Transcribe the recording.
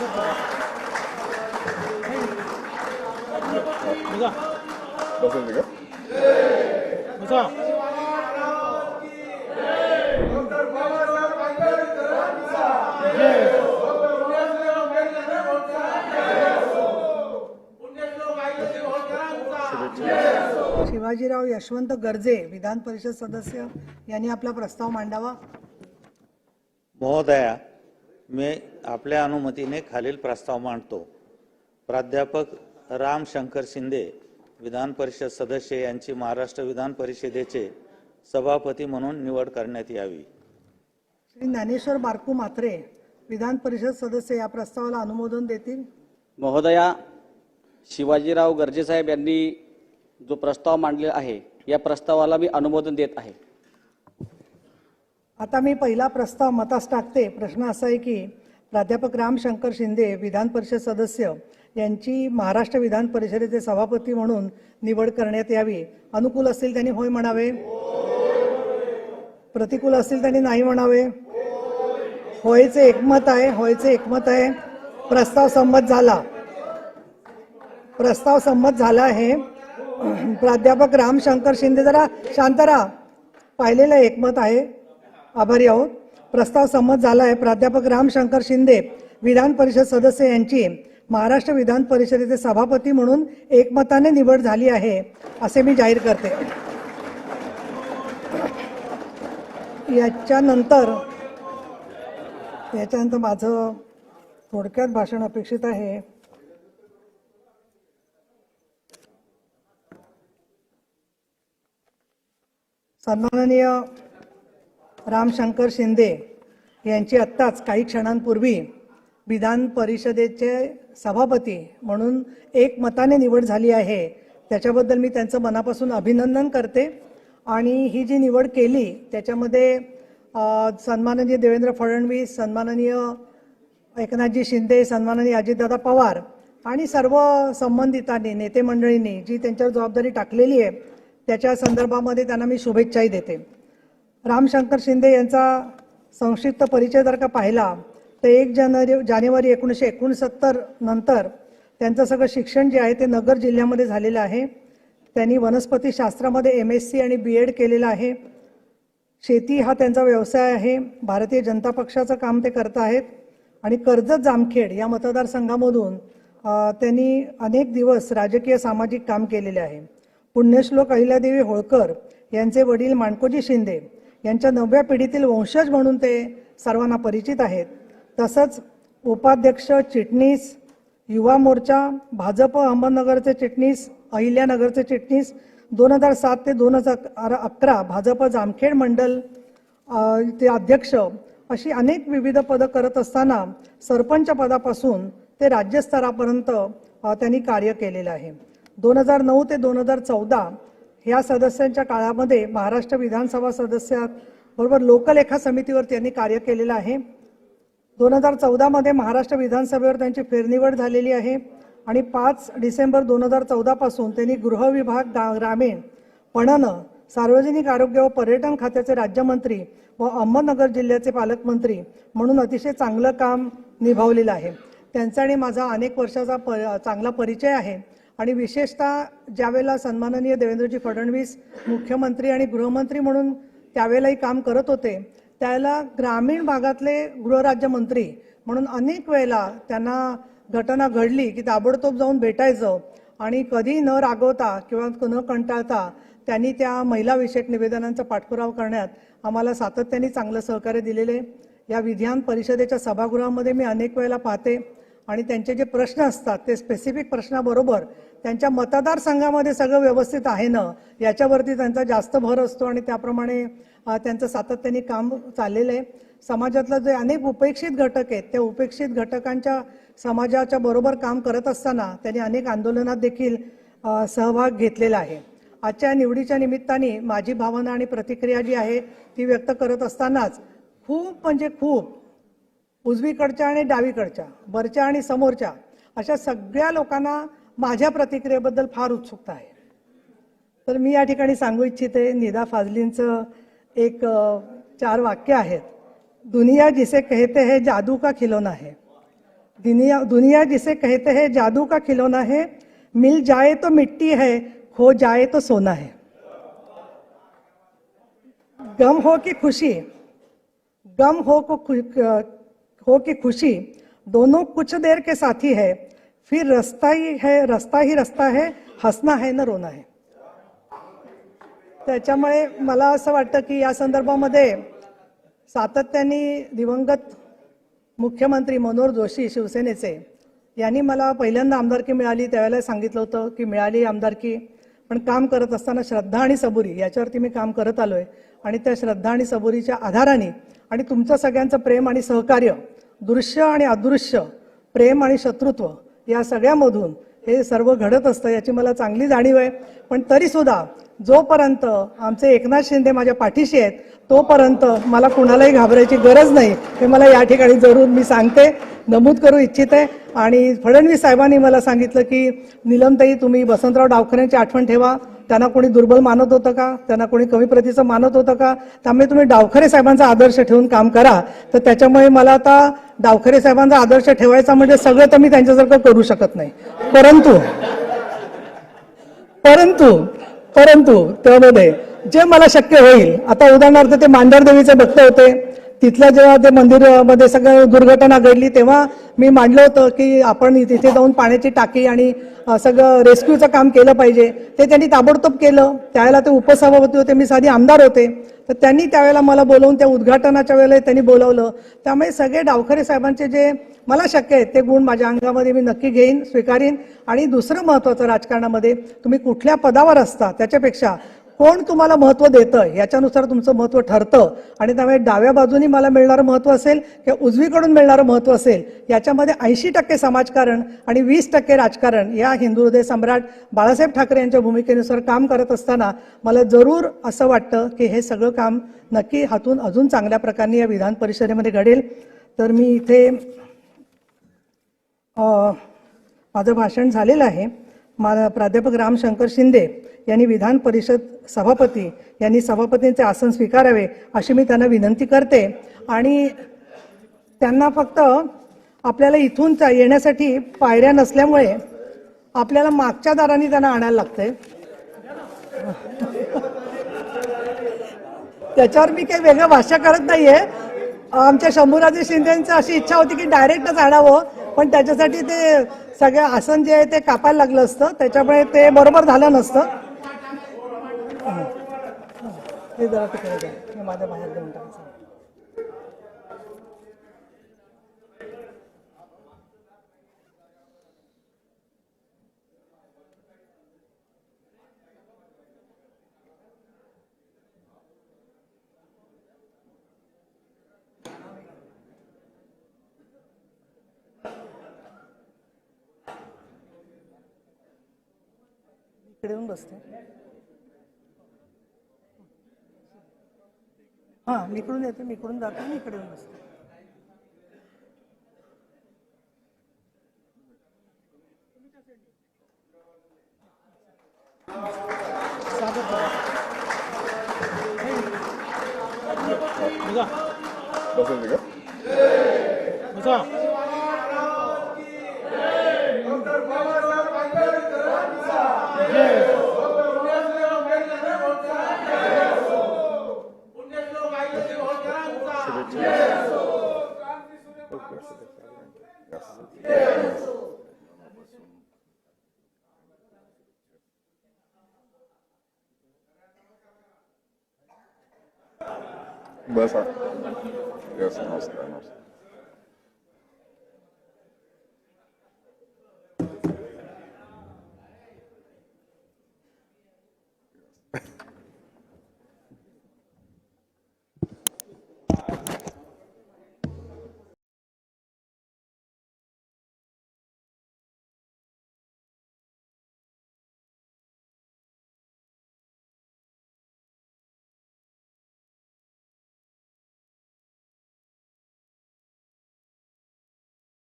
बसा बसायचं का शिवाजीराव यशवंत गर्जे विधान परिषद सदस्य यांनी आपला प्रस्ताव मांडावा. महोदया मी आपल्या अनुमतीने खालील प्रस्ताव मांडतो. प्राध्यापक राम शंकर शिंदे विधान परिषद सदस्य यांची महाराष्ट्र विधान परिषदेचे सभापती म्हणून निवड करण्यात यावी. श्री ज्ञानेश्वर बारकू मात्रे विधान परिषद सदस्य या प्रस्तावाला अनुमोदन देतील? महोदया शिवाजीराव गर्जेसाहेब यांनी जो प्रस्ताव मांडलेला आहे या प्रस्तावाला मी अनुमोदन देत आहे. आता मी पहिला प्रस्ताव मतास टाकते. प्रश्न असा आहे की प्राध्यापक रामशंकर शिंदे विधान परिषद सदस्य यांची महाराष्ट्र विधान परिषदेचे सभापती म्हणून निवड करण्यात यावी. अनुकूल असतील त्यांनी होय म्हणावे. प्रतिकूल असतील त्यांनी नाही म्हणावे. होयचे एकमत आहे होयचे एकमत आहे. प्रस्ताव संमत झाला. प्रस्ताव संमत झाला आहे. प्राध्यापक रामशंकर शिंदे जरा शांत राहा. पाहिलेलं एकमत आहे. आभारी आहोत. प्रस्ताव संमत झाला आहे प्राध्यापक रामशंकर शिंदे विधान परिषद सदस्य यांची महाराष्ट्र विधान परिषदेचे सभापती म्हणून एकमताने निवड झाली आहे असे मी जाहीर करते. याच्यानंतर याच्यानंतर माझं थोडक्यात भाषण अपेक्षित आहे. सन्माननीय रामशंकर शिंदे यांची आत्ताच काही क्षणांपूर्वी विधान परिषदेचे सभापती म्हणून एक मताने निवड झाली आहे. त्याच्याबद्दल मी त्यांचं मनापासून अभिनंदन करते. आणि ही जी निवड केली त्याच्यामध्ये सन्माननीय देवेंद्र फडणवीस सन्माननीय एकनाथजी शिंदे सन्माननीय अजितदादा पवार आणि सर्व संबंधितांनी नेते मंडळींनी जी त्यांच्यावर जबाबदारी टाकलेली आहे त्याच्या संदर्भामध्ये त्यांना मी शुभेच्छाही देते. रामशंकर शिंदे यांचा संक्षिप्त परिचय जर का पाहिला तर एक जानेवारी जानेवारी एकोणीसशे एकोणसत्तर नंतर त्यांचं सगळं शिक्षण जे आहे ते नगर जिल्ह्यामध्ये झालेलं आहे. त्यांनी वनस्पतीशास्त्रामध्ये एम एस सी आणि बी एड केलेलं आहे. शेती हा त्यांचा व्यवसाय आहे. भारतीय जनता पक्षाचं काम ते करत आहेत. आणि कर्जत जामखेड या मतदारसंघामधून त्यांनी अनेक दिवस राजकीय सामाजिक काम केलेले आहे. पुण्यश्लोक अहिल्यादेवी होळकर यांचे वडील माणकोजी शिंदे यांच्या नवव्या पिढीतील वंशज म्हणून ते सर्वांना परिचित आहेत. तसंच उपाध्यक्ष चिटणीस युवा मोर्चा भाजप अहमदनगरचे चिटणीस अहिल्यानगरचे चिटणीस दोन हजार सात ते दोन हजार अकरा भाजप जामखेड मंडल ते अध्यक्ष अशी अनेक विविध पदं करत असताना सरपंच पदापासून ते राज्यस्तरापर्यंत त्यांनी कार्य केलेलं आहे. दोन हजार नऊ ते दोन हजार चौदा ह्या सदस्यांच्या काळामध्ये महाराष्ट्र विधानसभा सदस्यात बरोबर लोकलेखा समितीवर त्यांनी कार्य केलेलं आहे. दोन हजार चौदामध्ये महाराष्ट्र विधानसभेवर त्यांची फेरनिवड झालेली आहे आणि पाच डिसेंबर दोन हजार चौदापासून त्यांनी गृह विभाग ग्रामीण पणन सार्वजनिक आरोग्य व पर्यटन खात्याचे राज्यमंत्री व अहमदनगर जिल्ह्याचे पालकमंत्री म्हणून अतिशय चांगलं काम निभावलेलं आहे. त्यांचा आणि माझा अनेक वर्षाचा प चांगला परिचय आहे. आणि विशेषतः ज्यावेळेला सन्माननीय देवेंद्रजी फडणवीस मुख्यमंत्री आणि गृहमंत्री म्हणून त्यावेळेलाही काम करत होते त्याला ग्रामीण भागातले गृहराज्यमंत्री म्हणून अनेक वेळेला त्यांना घटना घडली की ताबडतोब जाऊन भेटायचं आणि कधी न रागवता किंवा न कंटाळता त्यांनी त्या महिलाविषयक निवेदनांचा पाठपुरावा करण्यात आम्हाला सातत्याने चांगलं सहकार्य दिलेले. या विधान परिषदेच्या सभागृहामध्ये मी अनेक वेळेला पाहते आणि त्यांचे जे प्रश्न असतात ते स्पेसिफिक प्रश्नाबरोबर त्यांच्या मतदारसंघामध्ये सगळं व्यवस्थित आहे ना याच्यावरती त्यांचा जास्त भर असतो आणि त्याप्रमाणे त्यांचं सातत्याने काम चाललेलं आहे. समाजातलं जे अनेक उपेक्षित घटक आहेत त्या उपेक्षित घटकांच्या समाजाच्या बरोबर काम करत असताना त्यांनी अनेक आंदोलनात देखील सहभाग घेतलेला आहे. आजच्या निवडीच्या निमित्ताने माझी भावना आणि प्रतिक्रिया जी आहे ती व्यक्त करत असतानाच खूप म्हणजे खूप उजवीकडच्या आणि डावीकडच्या वरच्या आणि समोरच्या अशा सगळ्या लोकांना माझ्या प्रतिक्रियेबद्दल फार उत्सुकता आहे. तर मी या ठिकाणी सांगू इच्छिते निदा फाजलींचं एक चार वाक्य आहेत. दुनिया जिसे कहते हे जादू का खिलौना है. दुनिया दुनिया जिसे कहते हे जादू का खिलौना है. मिल जाए तो मिट्टी है खो जाए तो सोना है. गम हो कि खुशी? गम हो को हो कि खुशी दोनों कुछ देर के साथी है फिर रस्ता ही है रस्ता ही रस्ता है हसना है ना रोना है। त्याच्यामुळे मला असं वाटतं की या संदर्भामध्ये सातत्याने दिवंगत मुख्यमंत्री मनोहर जोशी शिवसेनेचे यांनी मला पहिल्यांदा आमदारकी मिळाली त्यावेळेला सांगितलं होतं की मिळाली आमदारकी पण काम करत असताना श्रद्धा आणि सबुरी याच्यावरती मी काम करत आलो आहे आणि त्या श्रद्धा आणि सबुरीच्या आधाराने आणि तुमचं सगळ्यांचं प्रेम आणि सहकार्य दृश्य आणि अदृश्य प्रेम आणि शत्रुत्व या सगळ्यामधून हे सर्व घडत असतं याची मला चांगली जाणीव आहे. पण तरीसुद्धा जोपर्यंत आमचे एकनाथ शिंदे माझ्या पाठीशी आहेत तोपर्यंत मला कुणालाही घाबरायची गरज नाही. हे मला या ठिकाणी जरूर मी सांगते नमूद करू इच्छिते. आणि फडणवीस साहेबांनी मला सांगितलं की निलमताई तुम्ही वसंतराव डावखऱ्यांची आठवण ठेवा. त्यांना कोणी दुर्बल मानत होतं का? त्यांना कोणी कमी प्रतीचं मानत होतं का? त्यामुळे तुम्ही डावखरे साहेबांचा आदर्श ठेवून काम करा. तर त्याच्यामुळे मला आता डावखरे साहेबांचा आदर्श ठेवायचा म्हणजे सगळं तर मी त्यांच्यासारखं करू शकत नाही. परंतु परंतु परंतु त्यामध्ये जे मला शक्य होईल आता उदाहरणार्थ ते मांढरदेवीचे भक्त होते. तिथल्या जेव्हा ते मंदिरामध्ये सगळं दुर्घटना घडली तेव्हा मी मांडलं होतं की आपण तिथे जाऊन पाण्याची टाकी आणि सगळं रेस्क्यूचं काम केलं पाहिजे. ते त्यांनी ताबडतोब केलं. त्यावेळेला ते उपसभापती होते मी साधी आमदार होते. तर त्यांनी त्यावेळेला मला बोलवून त्या उद्घाटनाच्या वेळेला त्यांनी बोलवलं. त्यामुळे सगळे डावखरे साहेबांचे जे मला शक्य आहेत ते गुण माझ्या अंगामध्ये मी नक्की घेईन स्वीकारीन. आणि दुसरं महत्त्वाचं राजकारणामध्ये तुम्ही कुठल्या पदावर असता त्याच्यापेक्षा कोण तुम्हाला महत्त्व देतं? याच्यानुसार तुमचं महत्त्व ठरतं. आणि त्यामुळे डाव्या बाजूनी मला मिळणारं महत्त्व असेल किंवा उजवीकडून मिळणारं महत्त्व असेल याच्यामध्ये ऐंशी टक्के समाजकारण आणि वीस टक्के राजकारण या हिंदू हृदय सम्राट बाळासाहेब ठाकरे यांच्या भूमिकेनुसार काम करत असताना मला जरूर असं वाटतं की हे सगळं काम नक्की हातून अजून चांगल्या प्रकारे या विधान परिषदेमध्ये घडेल. तर मी इथे माझं भाषण झालेलं आहे. मा प्राध्यापक रामशंकर शिंदे यांनी विधान परिषद सभापती यांनी सभापतींचे आसन स्वीकारावे अशी मी त्यांना विनंती करते. आणि त्यांना फक्त आपल्याला इथून येण्यासाठी पायऱ्या नसल्यामुळे आपल्याला मागच्या दाराने त्यांना आणायला लागते त्याच्यावर मी काही वेगळं भाष्य करत नाहीये. आमच्या शंभूराजे शिंदेंची अशी इच्छा होती की डायरेक्टच आणावं पण त्याच्यासाठी ते सगळं आसन जे आहे ते कापायला लागलं असतं. त्याच्यामुळे ते बरोबर झालं नसतं. ते जरा तिकडे माझ्या बाहेर देऊन टाकायचं इकडे येऊन बसते. हा मी इकडून येते मी इकडून जाते मी इकडे येऊन बसते. स्वागत. बसा. बसेल का बसा बसा यस नमस्कार नमस्कार